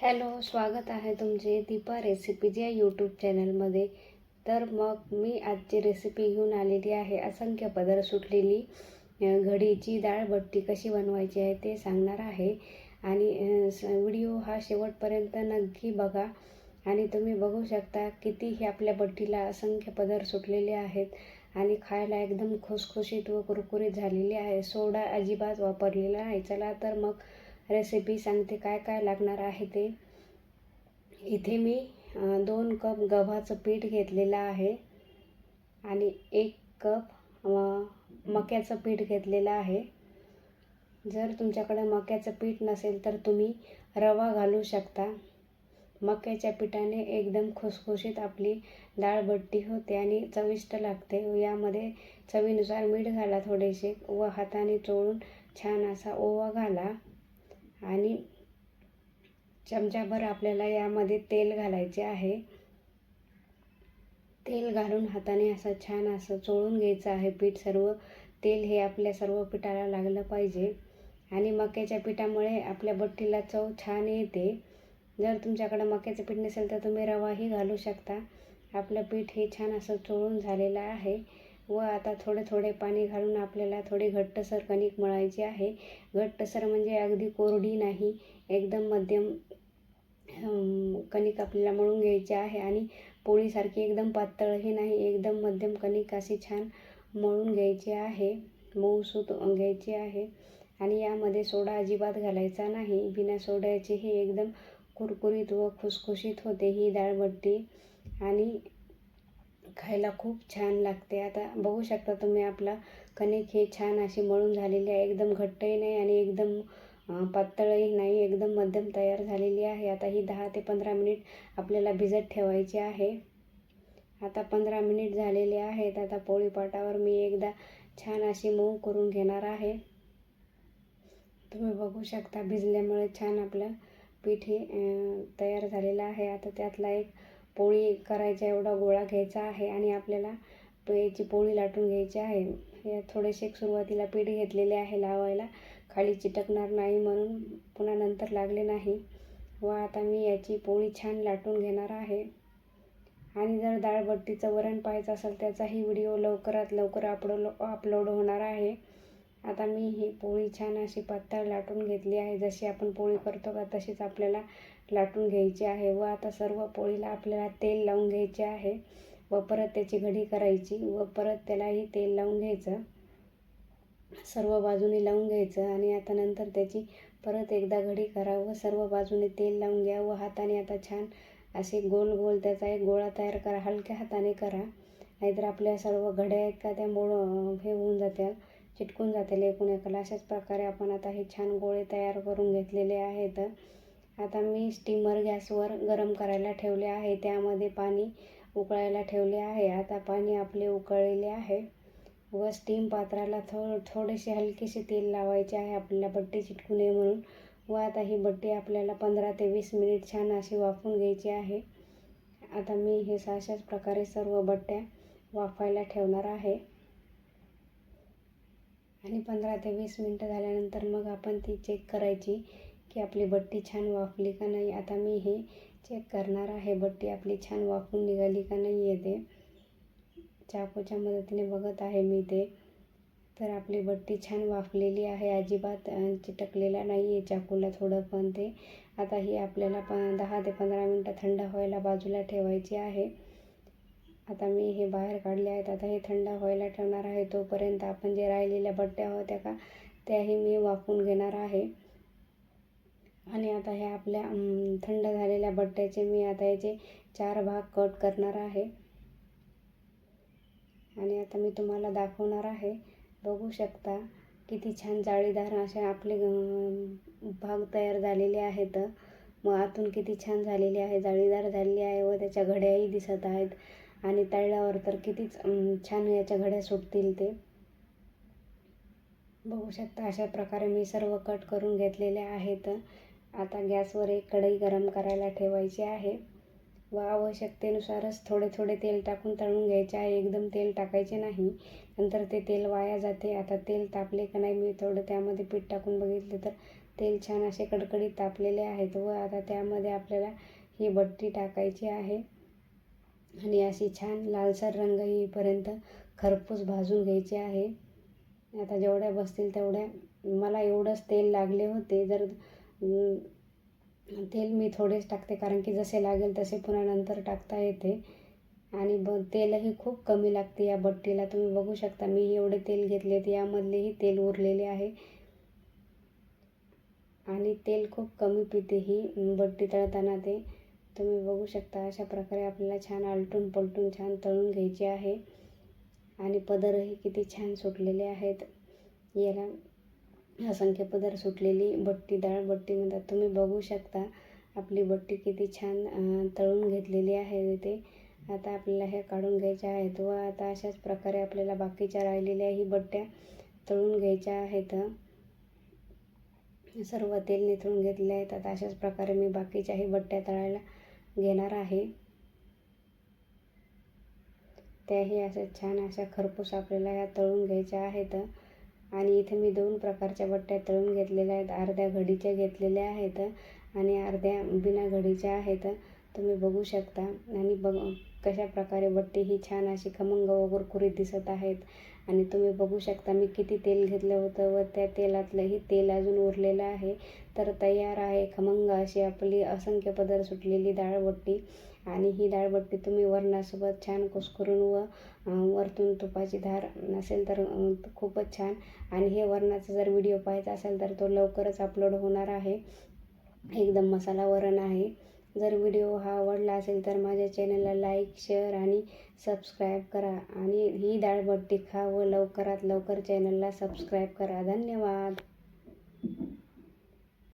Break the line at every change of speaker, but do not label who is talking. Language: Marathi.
हॅलो स्वागत आहे तुमचे दीपा रेसिपीज या यूट्यूब चॅनलमध्ये. तर मग मी आजची रेसिपी घेऊन आलेली आहे. असंख्य पदर सुटलेली घडीची डाळ बट्टी कशी बनवायची आहे ते सांगणार आहे. आणि व्हिडिओ हा शेवटपर्यंत नक्की बघा. आणि तुम्ही बघू शकता किती ही आपल्या बट्टीला असंख्य पदर सुटलेले आहेत आणि खायला एकदम खुसखुशीत व कुरकुरीत झालेली आहे. सोडा अजिबात वापरलेला आहे चला तर मग रेसिपी सांगते काय काय लागणार आहे ते. इथे मी दोन कप गव्हाचं पीठ घेतलेलं आहे आणि एक कप मक्याचं पीठ घेतलेलं आहे. जर तुमच्याकडे मक्याचं पीठ नसेल तर तुम्ही रवा घालू शकता. मक्याच्या पिठाने एकदम खुसखुशीत आपली डाळ बट्टी होते आणि चविष्ट लागते. यामध्ये चवीनुसार मीठ घाला थोडेसे व हाताने चोळून छान असा ओवा घाला. आणि चमचाभर आपल्याला यामध्ये तेल घालायचे आहे. तेल घालून हाताने असं छान असं चोळून घ्यायचं आहे पीठ सर्व. तेल हे आपल्या सर्व पिठाला लागलं पाहिजे. आणि मक्याच्या पिठामुळे आपल्या बट्टीला चव छान येते. जर तुमच्याकडे मक्याचं पीठ नसेल तर तुम्ही रवाही घालू शकता. आपलं पीठ हे छान असं चोळून झालेलं आहे. व आता थोडे थोडे पाणी घालून आपल्याला थोडी घट्टसर कणिक मळायची आहे. घट्टसर म्हणजे अगदी कोरडी नाही एकदम मध्यम कणिक आपल्याला मळून घ्यायची आहे आणि पोळीसारखी एकदम पातळही नाही एकदम मध्यम कणिक अशी छान मळून घ्यायची आहे मऊसूत घ्यायची आहे. आणि यामध्ये सोडा अजिबात घालायचा नाही बिना सोड्याची हे एकदम कुरकुरीत व खुसखुशीत होते ही डाळबट्टी. आणि खायला खूप छान लागते. आता बघू शकता तुम्ही आपला कणिक हे छान अशी मळून झालेली आहे. एकदम घट्टही नाही आणि एकदम पातळही नाही. एकदम मध्यम तयार झालेली आहे. आता ही दहा ते पंधरा मिनिट आपल्याला भिजत ठेवायची आहे. आता पंधरा मिनिट झालेले आहेत. आता पोळीपाटावर मी एकदा छान अशी मऊ करून घेणार आहे. तुम्ही बघू शकता भिजल्यामुळे छान आपलं पीठ हे तयार झालेलं आहे. आता त्यातला एक पोळी करायचा एवढा गोळा घ्यायचा आहे आणि आपल्याला तो याची पोळी लाटून घ्यायची आहे. हे थोडेसे सुरुवातीला पीठ घेतलेले आहे लावायला. खाली चिटकणार नाही म्हणून पुन्हा नंतर लागले नाही. व आता मी याची पोळी छान लाटून घेणार आहे. आणि जर डाळबट्टीचं वरण पाहायचं असेल त्याचाही व्हिडिओ लवकरात लवकर अपलोड अपलोड होणार आहे. आता मी ही पोळी छान अशी पातळ लाटून घेतली आहे. जशी आपण पोळी करतो का तशीच आपल्याला लाटून घ्यायची आहे व आता सर्व पोळीला आपल्याला तेल लावून घ्यायचे आहे व परत त्याची घडी करायची व परत त्यालाही तेल लावून घ्यायचं. सर्व बाजूने लावून घ्यायचं आणि आता नंतर त्याची परत एकदा घडी करा व सर्व बाजूने तेल लावून घ्या व हाताने आता छान असे गोल गोल त्याचा एक गोळा तयार करा. हलक्या हाताने करा. नाहीतर आपल्या सर्व घड्या आहेत का त्या मोड हे होऊन जात्या चिटकून जातील एकूण एकाला अशाच प्रकारे आपण आता हे छान गोळे तयार करून घेतलेले आहेत. आता मी स्टीमर गॅसवर गरम करायला ठेवले आहे. त्यामध्ये पाणी उकळायला ठेवले आहे. आता पाणी आपले उकळलेले आहे व स्टीम पात्राला थो थोडेसे हलकेसे तेल लावायचे आहे. आपल्याला बट्टी चिटकू नये म्हणून व आता ही बट्टी आपल्याला पंधरा ते वीस मिनिट छान अशी वाफून घ्यायची आहे. आता मी हे अशाच प्रकारे सर्व बट्ट्या वाफायला ठेवणार आहे. आणि पंधरा ते वीस मिनटं झाल्यानंतर मग आपण ती चेक करायची की आपली बट्टी छान वाफली का नाही. आता मी हे चेक करणार आहे बट्टी आपली छान वाफून निघाली का नाही येते. चाकूच्या मदतीने बघत आहे मी ते. तर आपली बट्टी छान वाफलेली आहे अजिबात चिटकलेला नाही आहे चाकूला थोडं पण ते. आता ही आपल्याला प दहा ते पंधरा मिनटं थंड व्हायला बाजूला ठेवायची आहे. आता मी हे बाहेर काढले आहेत. आता हे थंड व्हायला ठेवणार आहे. तोपर्यंत आपण जे राहिलेल्या बट्ट्या होत्या का त्याही मी वाफून घेणार आहे. आणि आता हे आपल्या थंड झालेल्या बट्ट्याचे मी आता याचे चार भाग कट करणार आहे. आणि आता मी तुम्हाला दाखवणार आहे. बघू शकता किती छान जाळीदार असे आपले भाग तयार झालेले आहेत. मग आतून किती छान झालेले आहे जाळीदार झालेली आहे व त्याच्या घड्याही दिसत आहेत. आणि तळल्यावर तर कितीच छान याच्या घड्या सुटतील ते. बघू शकता अशा प्रकारे मी सर्व कट करून घेतलेले आहेत. आता गॅसवर एक कढई गरम करायला ठेवायची आहे. व आवश्यकतेनुसारच थोडे थोडे तेल टाकून तळून घ्यायचे आहे. एकदम तेल टाकायचे नाही. नंतर ते तेल वाया जाते. आता तेल तापले का नाही मी थोडं त्यामध्ये पीठ टाकून बघितले तर तेल छान असे कडकडीत तापलेले आहेत. व आता त्यामध्ये आपल्याला ही बट्टी टाकायची आहे. आणि अशी छान लालसर रंग येईपर्यंत खरपूस भाजून घ्यायची आहे. आता जेवढ्या बसतील तेवढ्या. मला एवढंच तेल लागले होते. जर तेल मी थोडेच टाकते. कारण की जसे लागेल तसे पुन्हा नंतर टाकता येते. आणि ब तेलही खूप कमी लागते या बट्टीला. तुम्ही बघू शकता मी एवढे तेल घेतले तर यामधलेही तेल उरलेले आहे. आणि तेल खूप कमी पिते ही बट्टी तळताना ते. तुम्ही बघू शकता अशा प्रकारे आपल्याला छान आलटून पलटून छान तळून घ्यायचे आहे. आणि पदरही किती छान सुटलेले आहेत. याला असंख्य पदर सुटलेली बट्टी डाळ बट्टी म्हणतात तुम्ही बघू शकता. आपली बट्टी किती छान तळून घेतलेली आहे इथे. आता आपल्याला हे काढून घ्यायच्या आहेत व आता अशाच प्रकारे आपल्याला बाकीच्या राहिलेल्याही बट्ट्या तळून घ्यायच्या आहेत. सर्व तेल निथळून घेतले आहेत. आता अशाच प्रकारे मी बाकीच्याही बट्ट्या तळायला घेणार आहे. त्याही अशा छान अशा खरपूस आपल्याला ह्या तळून घ्यायच्या आहेत. आणि इथे मी दोन प्रकारच्या बट्ट्या तळून घेतलेल्या आहेत. अर्ध्या घडीच्या घेतलेल्या आहेत आणि अर्ध्या बिना घडीच्या आहेत. तुम्ही बघू शकता. आणि बघ कशा प्रकारे बट्टी ही छान अशी खमंग व कुरकुरीत दिसत आहेत. आणि तुम्ही बघू शकता मी किती तेल घेतलं होतं व त्या तेलातलंही तेल अजून उरलेलं आहे. तर तयार आहे खमंग अशी आपली असंख्य पदर सुटलेली डाळबट्टी. आणि ही डाळबट्टी तुम्ही वरणासोबत छान कुस्करून व वरतून तुपाची धार नसेल तर खूपच छान. आणि हे वरणाचा जर व्हिडिओ पाहायचा असेल तर तो लवकरच अपलोड होणार आहे. एकदम मसाला वरण आहे. जर व्हिडिओ हा आवडला असेल तर माझ्या चॅनलला लाईक शेअर आणि सबस्क्राईब करा. आणि ही डाळबट्टी खा व लवकरात लवकर चॅनलला सबस्क्राईब करा. धन्यवाद.